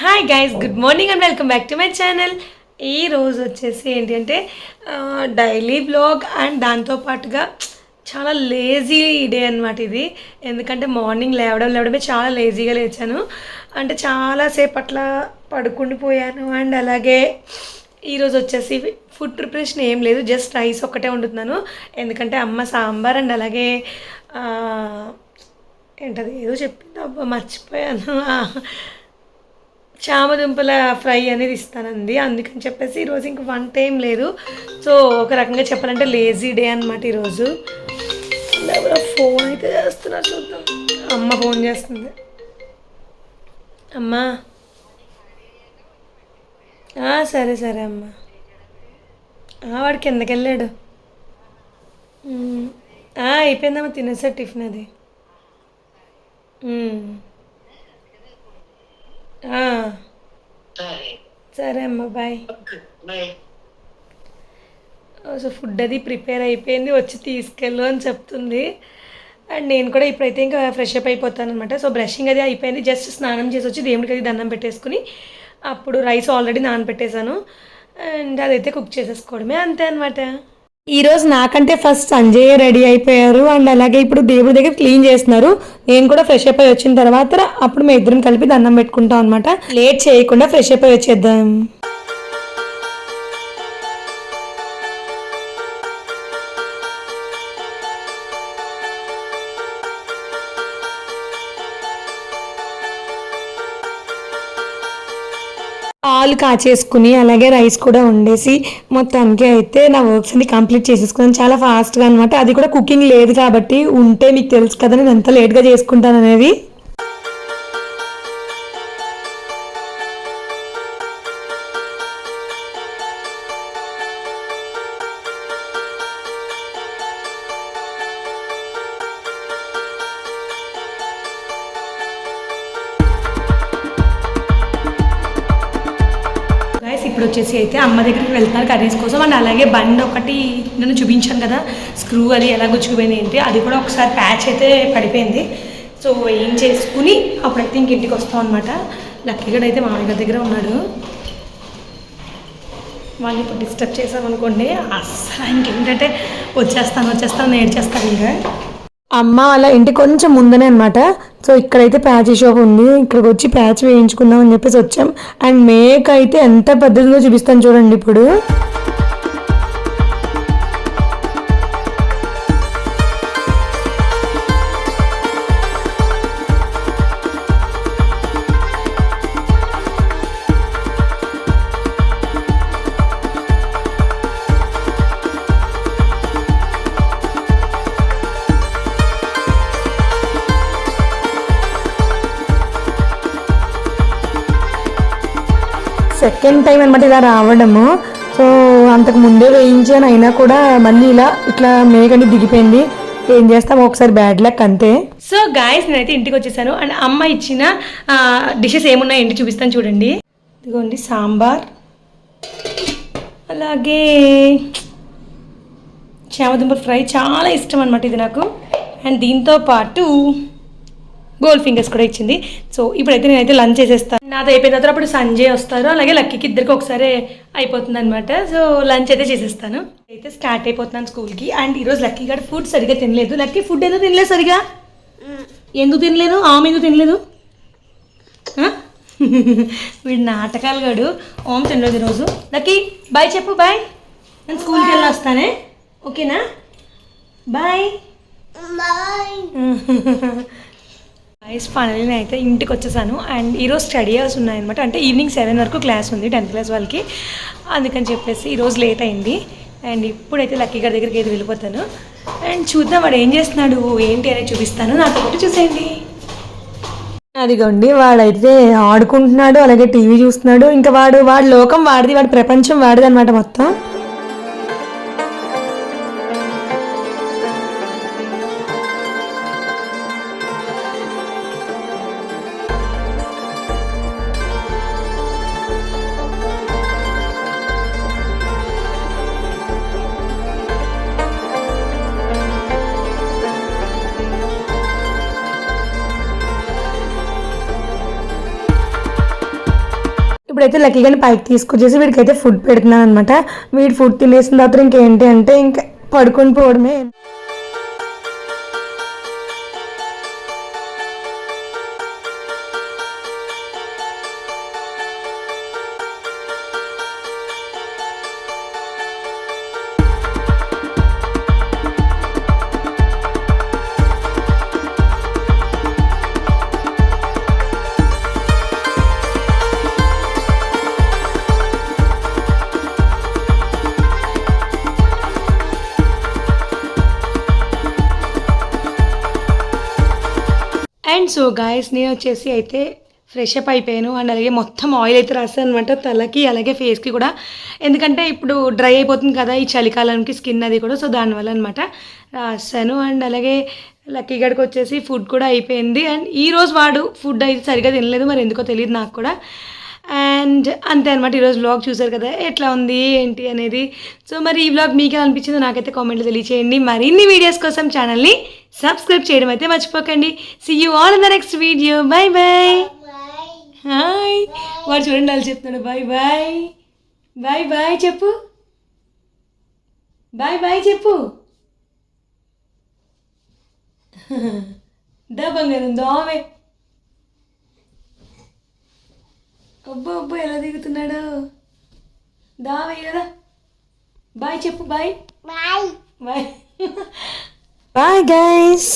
Hi guys good morning and welcome back to my channel ఈ రోజు వచ్చేసి ఏంటి అంటే డైలీ బ్లాగ్ అండ్ దాంతోపాటుగా చాలా లేజీ డే అనమాట ఇది. ఎందుకంటే మార్నింగ్ లేవడం లేవడమే చాలా లేజీగా లేచాను. అంటే చాలాసేపు అట్లా పడుకుండిపోయాను అండ్ అలాగే ఈరోజు వచ్చేసి ఫుడ్ ప్రిపరేషన్ ఏం లేదు జస్ట్ రైస్ ఒక్కటే వండుతున్నాను. ఎందుకంటే అమ్మ సాంబార్ అండ్ అలాగే ఏంటది ఏదో చెప్పింది అబ్బా మర్చిపోయాను. చామదుంపల ఫ్రై అనేది ఇస్తానంది అందుకని చెప్పేసి ఈరోజు ఇంక వన్ టైం లేదు. సో ఒక రకంగా చెప్పాలంటే లేజీ డే అనమాట ఈరోజు. ఎవరో ఫోన్ అయితే చేస్తున్నారు చూద్దాం. అమ్మ ఫోన్ చేస్తుంది. అమ్మా. సరే సరే అమ్మా. వాడు కిందకి వెళ్ళాడు. అయిపోయిందమ్మా తినేసా టిఫిన్ అది. సరే. అమ్మా బాయ్. బాయ్. సో ఫుడ్ అది ప్రిపేర్ అయిపోయింది వచ్చి తీసుకెళ్ళు అని చెప్తుంది. అండ్ నేను కూడా ఇప్పుడైతే ఇంకా ఫ్రెష్ అప్ అయిపోతాను అనమాట సో బ్రషింగ్ అది అయిపోయింది జస్ట్ స్నానం చేసి వచ్చి దేవుడికి అది దండం పెట్టేసుకుని అప్పుడు రైస్ ఆల్రెడీ నానబెట్టేశాను. అండ్ అదైతే కుక్ చేసేసుకోవడమే అంతే అనమాట ఈరోజు నాకంటే ఫస్ట్ సంజయ్ రెడీ అయిపోయారు. అండ్ అలాగే ఇప్పుడు దేవుడి దగ్గర క్లీన్ చేస్తున్నారు. నేను కూడా ఫ్రెష్ అప్ అయి వచ్చిన తర్వాత అప్పుడు మేము ఇద్దరం కలిపి దండం పెట్టుకుంటాం అనమాట లేట్ చేయకుండా ఫ్రెష్ అప్ అయి వచ్చేద్దాం. పాలు కాచేసుకుని అలాగే రైస్ కూడా వండేసి మొత్తానికి అయితే నా వర్క్స్ అన్ని కంప్లీట్ చేసేసుకున్నాను. చాలా ఫాస్ట్గా అనమాట అది కూడా కుకింగ్ లేదు కాబట్టి ఉంటే మీకు తెలుసు కదా నేను ఎంత లేట్గా చేసుకుంటాను అనేది. వచ్చేసి అయితే అమ్మ దగ్గరికి వెళ్తున్నారు కర్రీస్ కోసం. అండ్ అలాగే బండి ఒకటి నేను చూపించాను కదా స్క్రూ అది ఎలా గుచ్చుకుపోయింది ఏంటి అది కూడా ఒకసారి ప్యాచ్ అయితే పడిపోయింది. సో ఏం చేసుకుని అప్పుడైతే ఇంక ఇంటికి వస్తాం అనమాట లక్కీగడ్ అయితే మామయ్య గారి దగ్గర ఉన్నాడు. వాళ్ళు ఇప్పుడు డిస్టర్బ్ చేసామనుకోండి అస్సలు ఇంకేంటంటే వచ్చేస్తాను వచ్చేస్తాను నేర్చేస్తాను ఇంకా. అమ్మ వాళ్ళ ఇంటి కొంచెం ముందనే అనమాట సో ఇక్కడైతే ప్యాచ్ షాప్ ఉంది. ఇక్కడికి వచ్చి ప్యాచ్ వేయించుకుందాం అని చెప్పేసి వచ్చాం. అండ్ మేక్ అయితే ఎంత పెద్దదిగా చూపిస్తాను చూడండి ఇప్పుడు. సెకండ్ టైం అనమాట ఇలా రావడము. సో అంతకు ముందే వేయించాను అయినా కూడా మళ్ళీ ఇలా ఇట్లా మేకని దిగిపోయింది. ఏం చేస్తాం? ఒకసారి బ్యాడ్ లక్ అంతే. సో గాయస్ నేనైతే ఇంటికి వచ్చేసాను. అండ్ అమ్మ ఇచ్చిన డిషెస్ ఏమున్నాయి ఏంటి చూపిస్తాను చూడండి. ఇదిగోండి సాంబార్. అలాగే చామదుంప ఫ్రై చాలా ఇష్టం అనమాట ఇది నాకు. అండ్ దీంతో పాటు గోల్డ్ ఫింగర్స్ కూడా ఇచ్చింది. సో ఇప్పుడైతే నేనైతే లంచ్ చేసేస్తాను నాది అయిపోయిన తర్వాత అప్పుడు సంజయ్ వస్తారు. అలాగే లక్కీకి ఇద్దరికి ఒకసారి అయిపోతుంది అనమాట సో లంచ్ అయితే చేసేస్తాను. అయితే స్టార్ట్ అయిపోతున్నాను స్కూల్కి. అండ్ ఈరోజు లక్కీ గారు ఫుడ్ సరిగా తినలేదు. లక్కీ ఫుడ్ ఎందుకు తినలేదు సరిగా? ఎందుకు తినలేదు? ఆమె ఎందుకు తినలేదు? వీడు నాటకాలు గాడు. ఓం తినలేదు ఈరోజు. లక్కీ బాయ్ చెప్పు బాయ్ నేను స్కూల్కి వెళ్ళి వస్తానే. ఓకేనా? బాయ్ గైస్ ఫైనల్లీ అయితే ఇంటికి వచ్చేసాను. అండ్ ఈరోజు స్టడీ అవర్స్ ఉన్నాయన్నమాట. అంటే ఈవినింగ్ సెవెన్ వరకు క్లాస్ ఉంది టెన్త్ క్లాస్ వాళ్ళకి. అందుకని చెప్పేసి ఈరోజు లేట్ అయింది. అండ్ ఇప్పుడైతే లక్కీ గారి దగ్గరికి అయితే వెళ్ళిపోతాను. అండ్ చూద్దాం వాడు ఏం చేస్తున్నాడు ఏంటి అనేది చూపిస్తాను. నాతో పాటు చూసేయండి. అదిగోండి వాడైతే ఆడుకుంటున్నాడు అలాగే టీవీ చూస్తున్నాడు. ఇంకా వాడు వాడి లోకం వాడిది వాడి ప్రపంచం వాడిది అనమాట మొత్తం. ఇప్పుడైతే లక్కీగాని పైకి తీసుకొచ్చేసి వీడికైతే ఫుడ్ పెడుతున్నాను అనమాట వీడు ఫుడ్ తినేసిన తర్వాత ఇంకేంటి అంటే ఇంకా పడుకొని పోవడమే. అండ్ సో గాయస్ నేను వచ్చేసి అయితే ఫ్రెష్ అప్ అయిపోయాను. అండ్ అలాగే మొత్తం ఆయిల్ అయితే రాస్తాను అనమాట తలకి అలాగే ఫేస్కి కూడా. ఎందుకంటే ఇప్పుడు డ్రై అయిపోతుంది కదా ఈ చలికాలానికి స్కిన్ అది కూడా. సో దానివల్ల అనమాట రాస్తాను అండ్ అలాగే లక్కీ గడికి వచ్చేసి ఫుడ్ కూడా అయిపోయింది. అండ్ ఈరోజు వాడు ఫుడ్ అయితే సరిగా తినలేదు. మరి ఎందుకో తెలియదు నాకు కూడా. అండ్ అంతే అనమాట ఈరోజు బ్లాగ్ చూసారు కదా ఎట్లా ఉంది ఏంటి అనేది. సో మరి ఈ బ్లాగ్ మీకు ఎలా అనిపించిందో నాకైతే కామెంట్లో తెలియచేయండి. మరిన్ని వీడియోస్ కోసం ఛానల్ని సబ్స్క్రైబ్ చేయడం అయితే మర్చిపోకండి. See you all in the next video bye bye hi వాడు చూడండి వాళ్ళు చెప్తున్నాడు బాయ్ బాయ్ బాయ్ బాయ్ చెప్పు. బాయ్ బాయ్ చెప్పు. దా బంగారం దోమే అబ్బో అబ్బో ఎలా దిగుతున్నాడు? దావే కదా బాయ్ చెప్పు bye. Bye. Bye. Bye guys